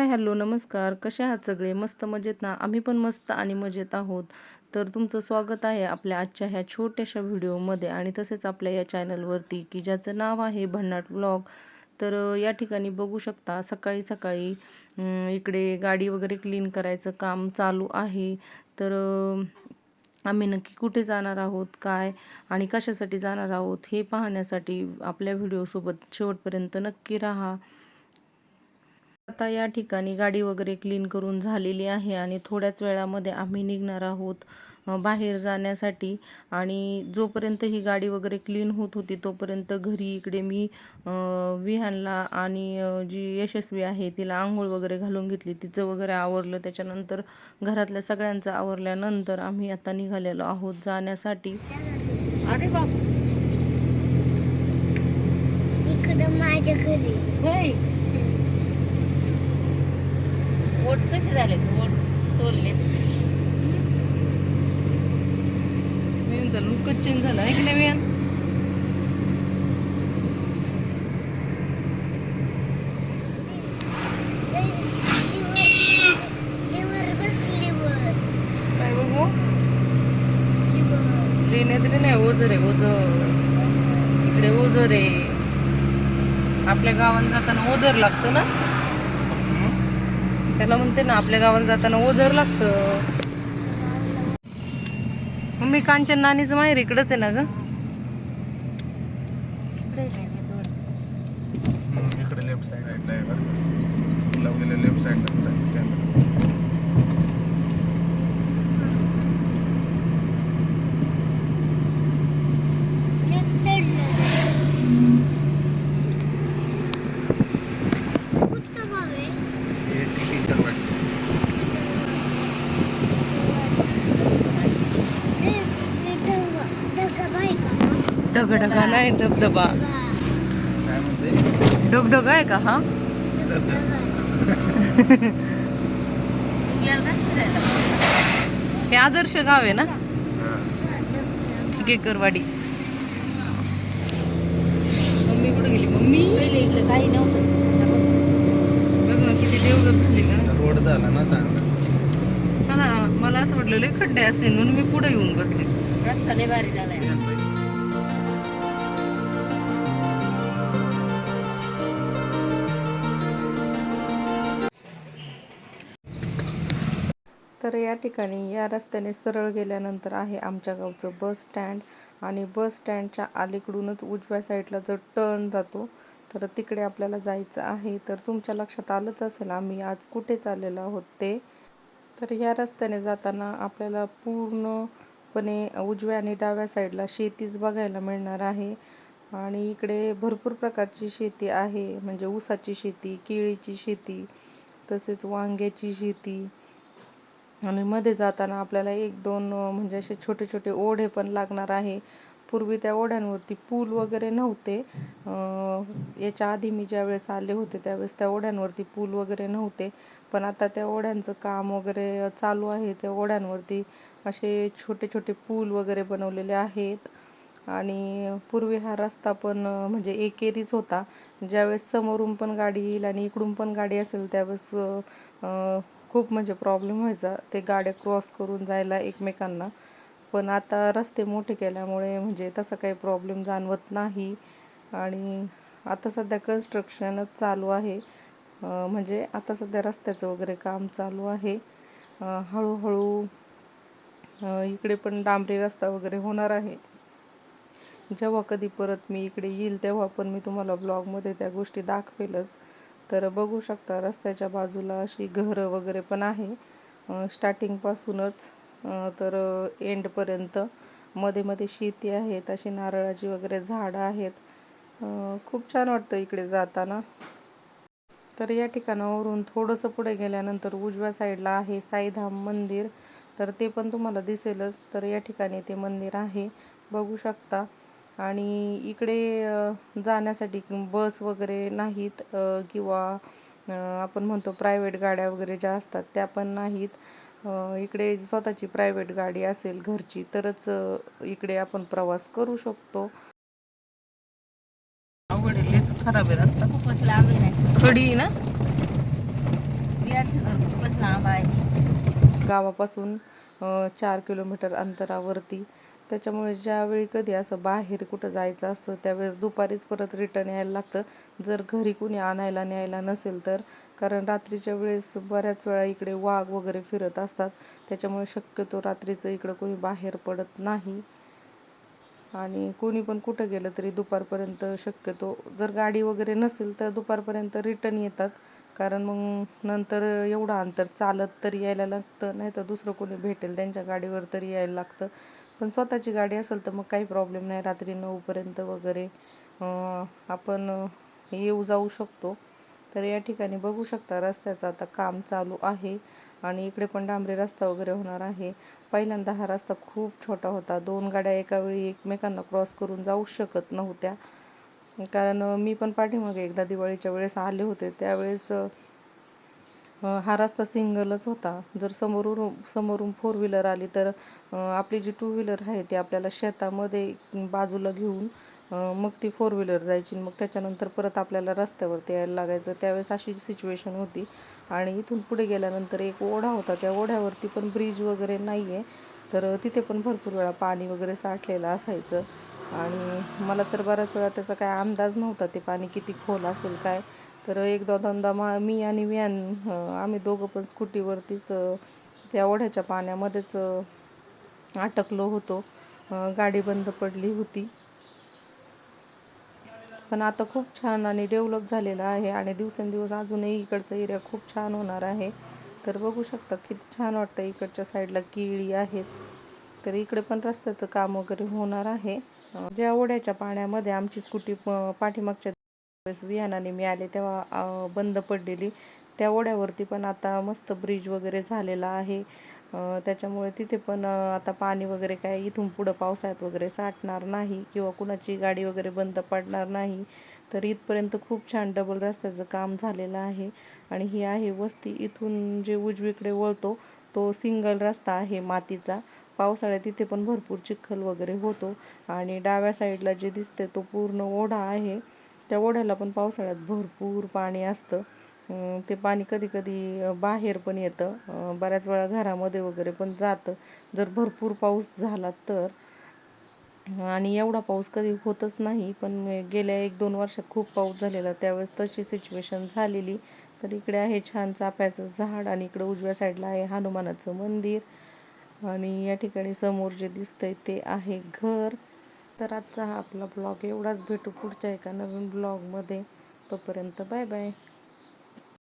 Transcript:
Hi hello नमस्कार. कसे आहात सगळे? मस्त मजेत ना? आम्ही पण मस्त आणि मजेत आहोत. तर तुमचं स्वागत आहे आपल्या आजच्या ह्या छोट्याशा व्हिडिओमध्ये आणि तसेच आपल्या या चॅनलवरती की ज्याचं नाव आहे भन्नाट ब्लॉग. तर या ठिकाणी बघू शकता सकाळी सकाळी इकडे गाडी वगैरे क्लीन करायचं काम चालू आहे. तर आम्ही नक्की कुठे जाणार आहोत काय आणि कशासाठी जाणार आहोत हे पाहण्यासाठी आपल्या व्हिडिओसोबत शेवटपर्यंत नक्की राहा. आता या ठिकाणी गाडी वगैरे क्लीन करून झालेली आहे आणि थोड्याच वेळामध्ये आम्ही निघणार आहोत बाहेर जाण्यासाठी. आणि जोपर्यंत ही गाडी वगैरे क्लीन होत होती तोपर्यंत घरी इकडे मी विहानला आणि जी यशस्वी आहे तिला आंघोळ वगैरे घालून घेतली. तिचं वगैरे आवरलं. त्याच्यानंतर घरातल्या सगळ्यांचं आवरल्यानंतर आम्ही आता निघालेलो आहोत जाण्यासाठी. अरे बाप. इकडं माझ्या घरी. ओट कसे झाले? ओट सोलले. विहानचा लुकच चेंज झाला आहे की नाही काय बघू? लिव्हर लेण्यात रे नाही ओझर आहे ओझर इकडे ओझर आहे आपल्या गावात जाताना ओझर लागतं ना? त्याला म्हणते ना आपल्या गावाला जाताना ओझर लागतं. मम्मी कांचन नानीचं माहेर इकडंच आहे ना ग? इकडे लेफ्ट साईडला आहे बरं लावलेल्या लेफ्ट साईडला कॅमेरा लेफ्ट साईडला कुठलं गाव आहे हे टिकीटर वाटतं हे हे ढगा ढगा बाय का ढगढगा नाही धबधबा. ढगढग आहे का हा? हे आदर्श गाव आहे ना? केकरवाडी. मम्मी कुठे गेली? मम्मी? काही नव्हतं बघ ना किती डेव्हलप झाली का रोड झाला ना चांगला. हा ना मला असं वाटलं लय खड्डे असतील म्हणून मी पुढे येऊन बसले. रस्ता लय भारी झालाय. तर या ठिकाणी या रस्त्याने सरळ गेल्यानंतर आहे आमच्या गावचं बस स्टँड आणि बस स्टँडच्या अलीकडूनच उजव्या साईडला जो टर्न जातो तर तिकडे आपल्याला जायचं आहे. तर तुमच्या लक्षात आलंच असेल आम्ही आज कुठे चाललेलो आहोत ते. तर ह्या रस्त्याने जाताना आपल्याला पूर्णपणे उजव्या आणि डाव्या साईडला शेतीच बघायला मिळणार आहे. आणि इकडे भरपूर प्रकारची शेती आहे म्हणजे ऊसाची शेती केळीची शेती तसेच वांग्याची शेती आणि मध्ये जाताना आपल्याला एक दोन म्हणजे असे छोटे छोटे ओढे पण लागणार आहे. पूर्वी त्या ओढ्यांवरती पूल वगैरे नव्हते. याच्या आधी मी ज्यावेळेस आले होते त्यावेळेस त्या ओढ्यांवरती पूल वगैरे नव्हते. पण आता त्या ओढ्यांचं काम वगैरे चालू आहे. त्या ओढ्यांवरती असे छोटे छोटे पूल वगैरे बनवलेले आहेत. आणि पूर्वी हा रस्ता पण म्हणजे एकेरीच होता. ज्यावेळेस समोरून पण गाडी येईल आणि इकडून पण गाडी असेल त्यावेळेस खूप म्हणजे प्रॉब्लेम व्हायचा. ते गाड्या क्रॉस करून जायला एकमेकांना. पण आता रस्ते मोठे केल्यामुळे म्हणजे तसा काही प्रॉब्लेम जाणवत नाही. आणि आता सध्या कन्स्ट्रक्शनच चालू आहे. म्हणजे आता सध्या रस्त्याचं वगैरे काम चालू आहे. हळूहळू इकडे पण डांबरी रस्ता वगैरे होणार आहे. जेव्हा कधी परत मी इकडे येईल तेव्हा पण मी तुम्हाला ब्लॉगमध्ये त्या गोष्टी दाखवेलच. तर बघू शकता रस्त्याच्या बाजूला अशी घरं वगैरे पण आहे. स्टार्टिंगपासूनच तर एंडपर्यंत मध्ये मध्ये शेती आहेत अशी नारळाची वगैरे झाडं आहेत. खूप छान वाटतं इकडे जाताना. तर या ठिकाणावरून थोडंसं पुढे गेल्यानंतर उजव्या साईडला आहे साईधाम मंदिर. तर ते पण तुम्हाला दिसेलच. तर या ठिकाणी ते मंदिर आहे. बघू शकता. आणि इकडे जाण्यासाठी बस वगैरे नाहीत किंवा आपण म्हणतो प्रायव्हेट गाड्या वगैरे ज्या असतात त्या पण नाहीत. इकडे स्वतःची प्रायव्हेट गाडी असेल घरची तरच इकडे आपण प्रवास करू शकतो. खराब आहे रस्ता. खूपच लांब आहे. खडी ना? लांब आहे. गावापासून चार किलोमीटर अंतरावरती. त्याच्यामुळे ज्यावेळी कधी असं बाहेर कुठं जायचं असतं त्यावेळेस दुपारीच परत रिटर्न यायला लागतं. जर घरी कुणी आणायला न्यायला नसेल तर. कारण रात्रीच्या वेळेस बऱ्याच वेळा इकडे वाघ वगैरे फिरत असतात. त्याच्यामुळे शक्यतो रात्रीचं इकडं कोणी बाहेर पडत नाही. आणि कोणी पण कुठं गेलं तरी दुपारपर्यंत शक्यतो जर गाडी वगैरे नसेल तर दुपारपर्यंत रिटर्न येतात. कारण मग नंतर एवढं अंतर चालत तरी यायला लागतं. नाही तर दुसरं कोणी भेटेल त्यांच्या गाडीवर तरी यायला लागतं. पण स्वतःची गाडी असेल तर मग काही प्रॉब्लेम नाही. रात्री नऊपर्यंत वगैरे आपण येऊ जाऊ शकतो. तर या ठिकाणी बघू शकता रस्त्याचं आता काम चालू आहे आणि इकडे पण डांबरी रस्ता वगैरे होणार आहे. पहिल्यांदा हा रस्ता खूप छोटा होता. दोन गाड्या एकावेळी एकमेकांना क्रॉस करून जाऊ शकत नव्हत्या. कारण मी पण पाठीमागे एकदा दिवाळीच्या वेळेस आले होते. त्यावेळेस हा रस्ता सिंगलच होता. जर समोरून समोरून फोर व्हीलर आली तर आपली जी टू व्हीलर आहे ती आपल्याला शेतामध्ये बाजूला घेऊन मग ती फोर व्हीलर जायची मग त्याच्यानंतर परत आपल्याला रस्त्यावरती यायला लागायचं. त्यावेळेस अशी सिच्युएशन होती. आणि इथून पुढे गेल्यानंतर एक ओढा होता. त्या ओढ्यावरती पण ब्रिज वगैरे नाही आहे तर तिथे पण भरपूर वेळा पाणी वगैरे साठलेलं असायचं. आणि मला तर बऱ्याच वेळा त्याचा काय अंदाज नव्हता ते पाणी किती खोल असेल काय तर एकदा दोनदा मा मी आणि व्यान आम्ही दोघं पण स्कूटीवरतीच त्या ओढ्याच्या पाण्यामध्येच अटकलो होतो. गाडी बंद पडली होती. पण आता खूप छान आणि डेव्हलप झालेलं आहे आणि दिवसेंदिवस अजूनही इकडचा एरिया खूप छान होणार आहे. तर बघू शकता किती छान वाटतं इकडच्या साईडला केळी आहेत. तर इकडे पण रस्त्याचं काम वगैरे होणार आहे. ज्या ओढ्याच्या पाण्यामध्ये आमची स्कूटी पाठीमागच्या वेळेस विहानाने मी आले तेव्हा बंद पडलेली. त्या ओढ्यावरती पण आता मस्त ब्रिज वगैरे झालेला आहे. त्याच्यामुळे तिथे पण आता पाणी वगैरे काय इथून पुढं पावसाळ्यात वगैरे साठणार नाही किंवा कुणाची गाडी वगैरे बंद पडणार नाही. तर इथपर्यंत खूप छान डबल रस्त्याचं काम झालेलं आहे. आणि ही आहे वस्ती. इथून जे उजवीकडे वळतो तो सिंगल रस्ता आहे मातीचा. पावसाळ्यात तिथे पण भरपूर चिखल वगैरे होतो. आणि डाव्या साईडला जे दिसते तो पूर्ण ओढा आहे. त्या ओढ्याला पण पावसाळ्यात भरपूर पाणी असतं. ते पाणी कधी कधी बाहेर पण येतं. बऱ्याच वेळा घरामध्ये वगैरे पण जातं. जर भरपूर पाऊस झाला तर. आणि एवढा पाऊस कधी होतच नाही पण गेल्या एक दोन वर्षात खूप पाऊस झालेला. त्यावेळेस तशी सिच्युएशन झालेली. तर इकडे आहे छान चाफ्याचं झाड आणि इकडे उजव्या साईडला आहे हनुमानाचं मंदिर. आणि या ठिकाणी समोर जे दिसतंय ते आहे घर. तर आजचा हा आपला ब्लॉग एवढाच भेटू पुढच्या एका नवीन ब्लॉगमध्ये तोपर्यंत बाय बाय